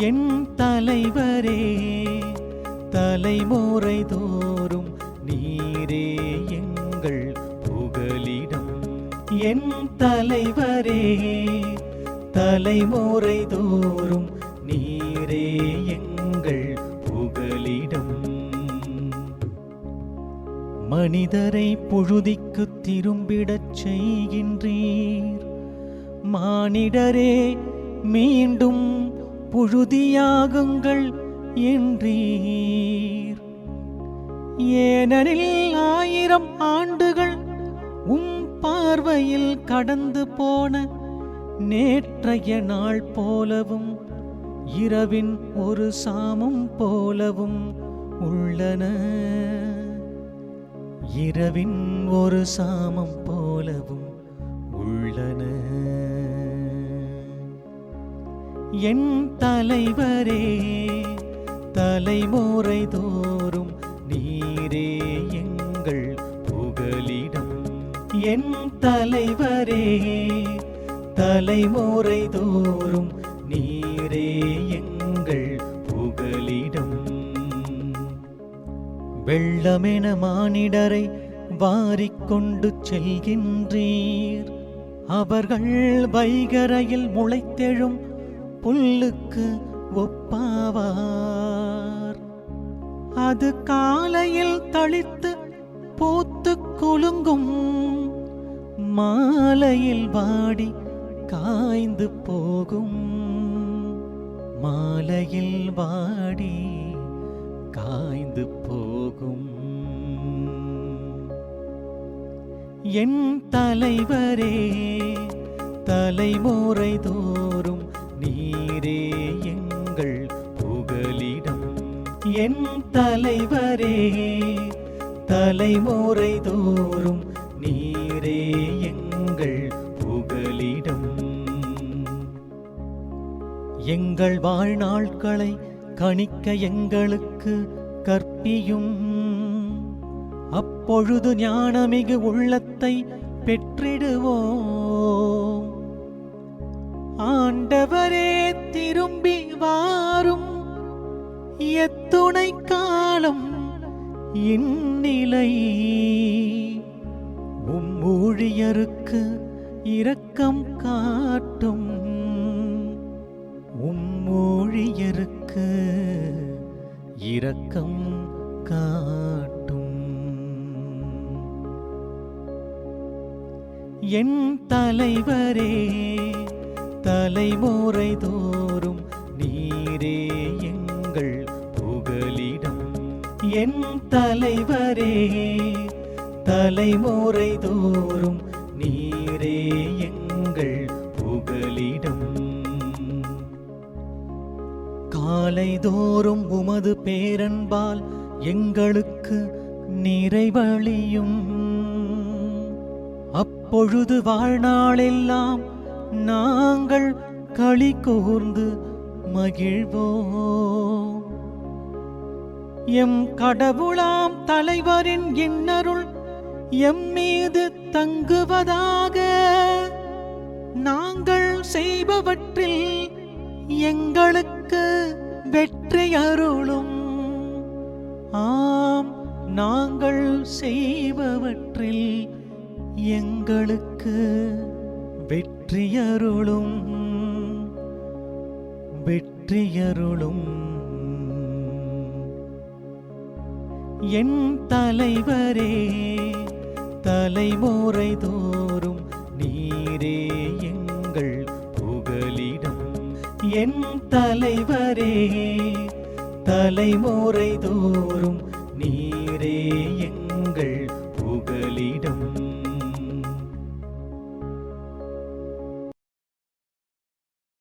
என் தலைவரே தலைமுறை தோறும் நீரே எங்கள் புகலிடம். என் தலைவரே தலைமுறை தோறும் நீரே எங்கள் புகலிடம். மனிதரை புழுதிக்கு திரும்பிடச் செய்கின்றீர். மானிடரே மீண்டும் புழுதியாகுங்கள் என்றீர். ஏனெனில் ஆயிரம் ஆண்டுகள் உம் பார்வையில் கடந்து போன நேற்றைய நாள் போலவும் இரவின் ஒரு சாமம் போலவும் உள்ளன. இரவின் ஒரு சாமம் போலவும் உள்ளன. என் தலைவரே தலைமுறை தோறும் நீரே எங்கள் புகலிடம். என் தலைவரே தலைமுறை தோறும் நீரே எங்கள் புகலிடம். வெள்ளமென மானிடரை வாரிக்கொண்டு செல்கின்றீர். அவர்கள் வைகரையில் முளைத்தெழும் புல்லுக்கு ஒப்பாவார். அது காலையில் தளித்து பூத்து குலுங்கும். மாலையில் வாடி காய்ந்து போகும். மாலையில் வாடி காய்ந்து போகும். என் தலைவரே தலைமுறை தோ என் தலைவரே தலைமுறை தோறும் நீரே எங்கள் புகலிடம். எங்கள் வாழ்நாட்களை கணிக்க எங்களுக்கு கற்பியும். அப்பொழுது ஞானமிகு உள்ளத்தை பெற்றிடுவோம். ஆண்டவரே திரும்பி வாரும். எத்துணை காலம் இந்நிலை. உம்மூழியருக்கு இரக்கம் காட்டும். உம்மூழியருக்கு இரக்கம் காட்டும். என் தலைவரே தலைமுறை தோறும் என் தலைவரே தலைமுறை தோறும் நீரே எங்கள் புகலிடம். காலைதோறும் உமது பேரன்பால் எங்களுக்கு நிறைவழியும் அப்பொழுது வாழ்நாளெல்லாம் நாங்கள் களி கூர்ந்து மகிழ்வோம். எம் கடவுளாம் தலைவரின் இன்னருள் எம் மீது தங்குவதாக. நாங்கள் செய்பவற்றில் எங்களுக்கு வெற்றி அருளும். ஆம் நாங்கள் செய்பவற்றில் எங்களுக்கு வெற்றியருளும் அருளும். என் தலைவரே தலைமுறை தோறும் நீரே எங்கள் புகலிடம். என் தலைவரே தலைமுறை தோறும்